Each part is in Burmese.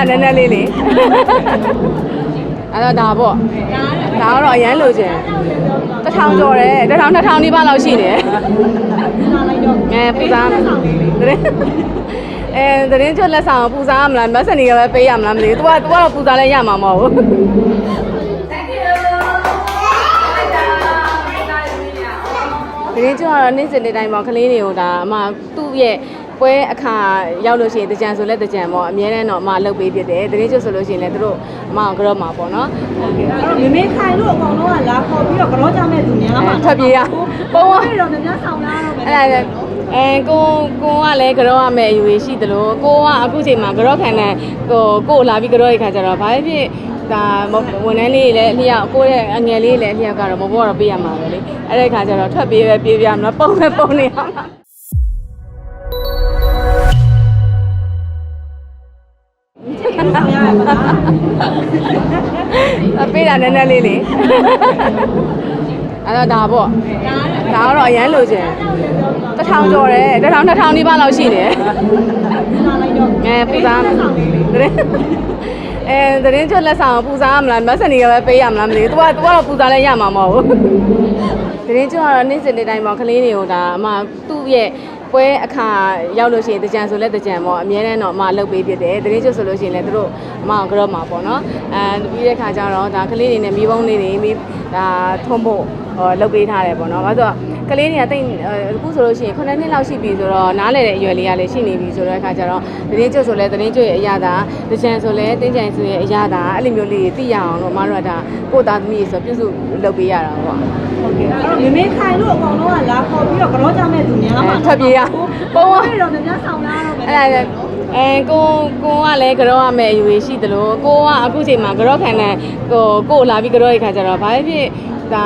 တာနည်းနည်းလေးလေအဲ့တော့ဒါပေါ့ဒါကတော့အရန်လိုချင်တစ်ထောင်ကျော်တယ်တစ်ထောင်နှစ်ထောင်နီးပါးလောက်ရှိတယ်အဲပူစားတရင်အဲတရင်ကျွတ်လက်ဆောင်ပူစားမလားမက်ဆန်နီကပဲပေးရမလားမသိဘူး तू က तू ကတော့ပူစားလဲရမှာမဟုတ်ဘူးတရင်ကျွတ်ကတော့နေ့စဉ်နေ့တိုင်းပေါ့ကလေးတွေကိုဒါအမသူ့ရဲ့ ပွဲအခါရောက်လို့ရှိရင်တကြံဆိုလဲတကြံပေါ့အများနဲ့တော့အမလှုပ်ပေးဖြစ်တယ်တရင်ကျွတ်ဆိုလို့ရှိရင်လည်းသူတို့အမအောင်ကြော့မှာပေါ့နော်ဟုတ်ကဲ့အဲ့တော့မမေခိုင်လို့အကောင်လုံးကလာခေါ်ပြီးတော့ကြောကြမဲ့သူများမှာထွက်ပြေးရပုံကအဲ့တော့များဆောင်လာတော့ပဲအဲ့ဒါလည်းအဲကိုကိုကလည်းကြောရမယ်အယူရှိသလိုကိုကအခုချိန်မှာကြောခံတဲ့ကိုကိုလာပြီးကြောရခါကျတော့ဘာဖြစ်ဒါဝန်ထမ်းလေးလည်းအလျောက်ကိုရဲ့အငယ်လေးလည်းအလျောက်ကတော့မဘောတော့ပေးရမှာပဲလေအဲ့ဒီခါကျတော့ထွက်ပြေးပဲပြေးပြမလားပုံပဲပုံနေအောင် အပေးတာနည်းနည်းလေးလေအဲ့တော့ဒါပေါ့ဒါကတော့အရန်လိုချင်တစ်ထောင်ကျော်တယ်တစ်ထောင်နှစ်ထောင်နီးပါးလောက်ရှိတယ်အဲပူစားတရင်အဲတရင်ကျွတ်လက်ဆောင်ပူစားမလားမက်ဆန်နီကပဲပေးရမလားမသိဘူး तू က तू ကတော့ပူစားလဲရမှာမဟုတ်ဘူးတရင်ကျွတ်ကတော့နေ့စဉ်နေ့တိုင်းပေါ့ကလေးတွေကိုဒါအမသူ့ရဲ့ ပွဲအခါရောက်လို့ရှိရင်တကြံဆိုလဲတကြံပေါ့အများနဲ့တော့အမလှုပ်ပေးဖြစ်တယ်တရင်ကျွတ်ဆိုလို့ရှိရင်လည်းသူတို့အမအောင်ကြော့မှာပေါ့နော်အဲပြီးတဲ့ခါကျတော့ဒါကလေးတွေနဲ့မိဘုံလေးတွေမိဒါထုံးဖို့ဟောလှုပ်ပေးထားတယ်ပေါ့နော်ဘာလို့ ကလေးတွေကတိတ်အခုဆိုလို့ရှိရင်9နှစ်လောက်ရှိပြီဆိုတော့နားလေတဲ့အရွယ်လေးကလည်းရှိနေပြီဆိုတော့အခါကျတော့တရင်ကျွတ်ဆိုလဲတရင်ကျွတ်ရဲ့အရာသာတကြံဆိုလဲတင်းကြံဆိုရဲ့အရာသာအဲ့လိုမျိုးလေးသိရအောင်လို့အမတို့ကဒါကိုသားသမီးဆိုပြုစုလုပ်ပေးရတာပေါ့ဟုတ်ကဲ့အဲ့တော့မမေခိုင်လို့အကောင်လုံးကလာခေါ်ပြီးတော့ကြောကြမဲ့သူများမှာထွက်ပြေးရပုံကအဲ့တော့များဆောင်လာတော့ပဲအဲ့ဒါလည်းအဲကိုကိုကလည်းကြောရမယ်အယူရှိသလိုကိုကအခုချိန်မှာကြောခံတဲ့ကိုကိုလာပြီးကြောရခါကျတော့ဘာဖြစ် ဒါ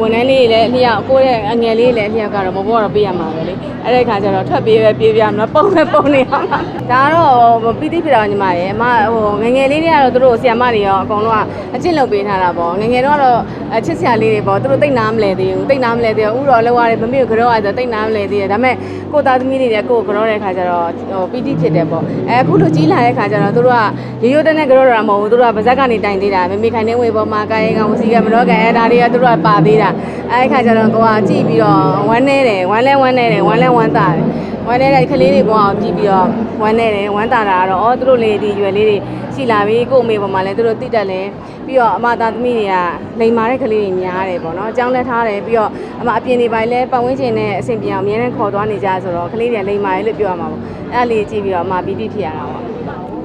ဝန်ထမ်းလေးလည်းအလျောက်ကိုရဲ့အငယ်လေးလည်းအလျောက်ကတော့မဘောတော့ပေးရမှာပဲလေအဲ့ဒီခါကျတော့ထွက်ပြေးပဲပြေးပြမလားပုံပဲပုံနေအောင်ဒါတော့ပီတိဖြစ်တာညီမရဲ့အမဟိုငငယ်လေးတွေကတော့သူတို့ဆီယမတွေရောအကုန်လုံးကအကျင့်လုပ်ပေးထားတာပေါ့ငငယ်တော့ကတော့ချစ်စရာလေးတွေပေါ့သူတို့တိတ်နာမလဲသေးဘူးတိတ်နာမလဲသေးဘူးဥတော်လောက်ရတယ်မမေကိုကြောရဆိုတိတ်နာမလဲသေးတယ်ဒါပေမဲ့ကိုသားသမီးတွေလည်းကိုကိုကြောတဲ့ခါကျတော့ဟိုပီတိဖြစ်တယ်ပေါ့အဲအခုလိုကြီးလာတဲ့ခါကျတော့သူတို့ကရိုးရိုးတန်းနဲ့ကြောတာမဟုတ်ဘူးသူတို့ကဗဇက်ကနေတိုင်သေးတာမမေခိုင်နေဝေပေါ်မှာကာယကဝစီကမတော့ကအဲဒါတွေကသူတို့ကပါသေးတာအဲခါကျတော့ကိုကကြည့်ပြီးတော့ဝမ်းနေတယ်ဝမ်းလဲဝမ်းနေတယ်ဝမ်းလဲဝမ်းသာတယ်ဝမ်းနေတဲ့ကလေးတွေပေါ်အောင်ကြည့်ပြီးတော့ဝမ်းနေတယ်ဝမ်းသာတာကတော့အော်သူတို့လေးဒီရွယ်လေးတွေရှိလာပြီကို့အမေပေါ်မှာလည်းသူတို့တိတက်လဲပြီးတော့အမသားသမီးတွေကလိန်မာတဲ့ကလေးတွေများတယ်ပေါ့နော်အကြောင်းလက်ထားတယ်ပြီးတော့အမအပြင်တွေပိုင်းလဲပတ်ဝန်းကျင်နဲ့အဆင်ပြေအောင်အများနဲ့ခေါ်သွားနေကြဆိုတော့ကလေးတွေကလိန်မာတယ်လို့ပြောရမှာပေါ့အဲ့ဒါလေးကြည့်ပြီးတော့အမပီတိဖြစ်ရတာပေါ့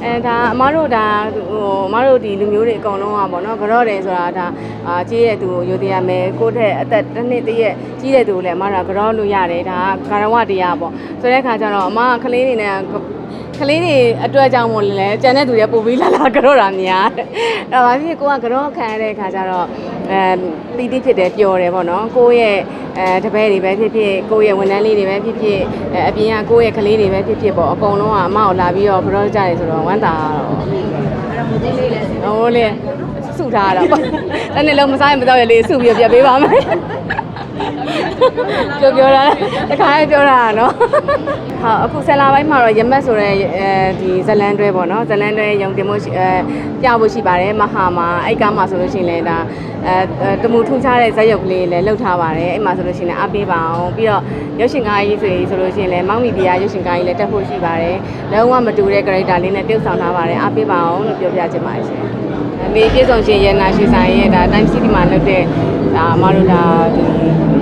အဲဒါအမတို့ဒါဟိုအမတို့ဒီလူမျိုးတွေအကုန်လုံးอ่ะပေါ့နော်ကြော့တယ်ဆိုတာဒါအာကြီးတဲ့သူကိုယူသေးရမယ်ကိုယ့်ထက်အသက်တစ်နှစ်တည်းရဲ့ကြီးတဲ့သူကိုလည်းအမတို့ကကြော့လို့ရတယ်ဒါကကာရဝတရားပေါ့ဆိုတဲ့အခါကျတော့အမကကလေးတွေနဲ့ကလေးတွေအတွက်ကြောင့်မို့လဲကျန်တဲ့သူတွေပို့ပြီးလာလာကြော့တာများတယ်အဲ့တော့ဘာဖြစ်ကိုကကြော့ခံရတဲ့အခါကျတော့ အဲပီတိဖြစ်တယ်ပျော်တယ်ပေါ့နော်ကိုယ့်ရဲ့အဲတပည့်တွေပဲဖြစ်ဖြစ်ကိုယ့်ရဲ့ဝန်ထမ်းလေးတွေပဲဖြစ်ဖြစ်အဲအပြင်ကကိုယ့်ရဲ့ကလေးတွေပဲဖြစ်ဖြစ်ပေါ့အကုန်လုံးကအမကိုလာပြီးတော့ကြော့ကြတယ်ဆိုတော့ဝမ်းသာတော့ဟိုလေစုထားတာပေါ့။တစ်နေ့လုံးမစားရင်မတော့ရလေစုပြီးပြပေးပါမယ်။ ပြောပြောတာတခါလေးပြောတာနော်။ဟုတ်အခုဆယ်လာပိုင်းမှာတော့ရမက်ဆိုတဲ့အဲဒီဇလန်တွဲပေါ့နော်။ဇလန်တွဲရုံတင်မှုရှိအဲပြဖို့ရှိပါတယ်မဟာမှာအဲ့ကမှာဆိုလို့ရှိရင်လည်းဒါအဲတမူထူးခြားတဲ့ဇက်ရုပ်ကလေးလည်းလှုပ်ထားပါတယ်။အဲ့မှာဆိုလို့ရှိရင်လည်းအားပေးပါအောင်ပြီးတော့ရုပ်ရှင်ကားကြီးဆိုရင်ဆိုလို့ရှိရင်လည်းမောင်မီဒီယာရုပ်ရှင်ကားကြီးလည်းတက်ဖို့ရှိပါတယ်။လုံးဝမတူတဲ့ character လေးနဲ့တယောက်ဆောင်ထားပါတယ်။အားပေးပါအောင်လို့ပြောပြချင်ပါတယ်ရှင်။အမေပြေဆုံးရှင်ရနာရွှေဆိုင်ရဲ့ဒါ time city မှာလုပ်တဲ့ ဒါအမတို့ဒါဒီ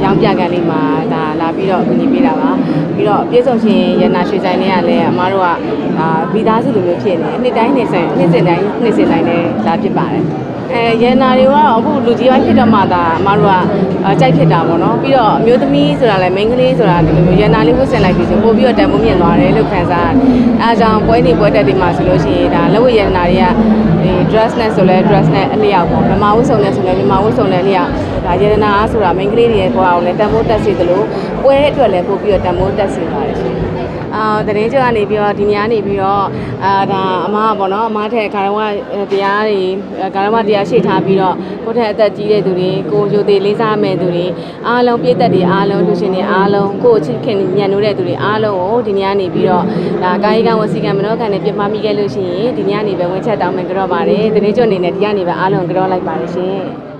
ရောင်းပြကန်လေးမှာဒါလာပြီးတော့အကူအညီပေးတာပါပြီးတော့ပြေဆုံးရှင်ရနာရွှေဆိုင်လေးကလည်းအမတို့ကဒါမိသားစုလိုမျိုးဖြစ်နေနှစ်တိုင်းနှစ်စဉ်နှစ်စဉ်တိုင်းနှစ်စဉ်တိုင်းလည်းလာဖြစ်ပါတယ်အဲရန်နာတွေကတော့အခုလူကြီးပိုင်းဖြစ်တော့မှဒါအမတို့ကကြိုက်ဖြစ်တာပေါ့နော်ပြီးတော့အမျိုးသမီးဆိုတာလည်း main ကလေးဆိုတာဒီလိုမျိုးရန်နာလေးဝတ်ဆင်လိုက်ပြီးဆိုပို့ပြီးတော့တန်ဖိုးမြင့်သွားတယ်လို့ခံစားရတယ်အဲအကြောင်းပွဲနေပွဲတက်တွေမှာဆိုလို့ရှိရင်ဒါလက်ဝတ်ရန်နာတွေကဒီ dress နဲ့ဆိုလဲ dress နဲ့အလျောက်ပေါ့မြမဝတ်စုံနဲ့ဆိုလဲမြမဝတ်စုံနဲ့အလျောက်ဒါရန်နာဆိုတာ main ကလေးတွေရဲ့ဘဝကိုလည်းတန်ဖိုးတက်စေသလိုပွဲအတွက်လည်းပို့ပြီးတော့တန်ဖိုးတက်စေပါတယ်ရှင် အာတရင်ကျွတ်ကနေပြီးတော့ဒီညနေပြီးတော့အာဒါအမကပေါ့နော်အမထက်ကာရဝတရားတွေကာရဝတရားရှေ့ထားပြီးတော့ကိုယ့်ထက်အသက်ကြီးတဲ့သူတွေကိုယူသေးလေးစားမဲ့သူတွေအားလုံးပြည့်သက်တွေအားလုံးလူရှင်တွေအားလုံးကိုယ့်ချစ်ခင်ညံ့နိုးတဲ့သူတွေအားလုံးကိုဒီညနေပြီးတော့ဒါကာယကံဝစီကံမနောကံနဲ့ပြမမိခဲ့လို့ရှိရင်ဒီညနေပဲဝင်ချက်တောင်းမယ်ကြော့ပါတယ်တရင်ကျွတ်အနေနဲ့ဒီညနေပဲအားလုံးကြော့လိုက်ပါတယ်ရှင်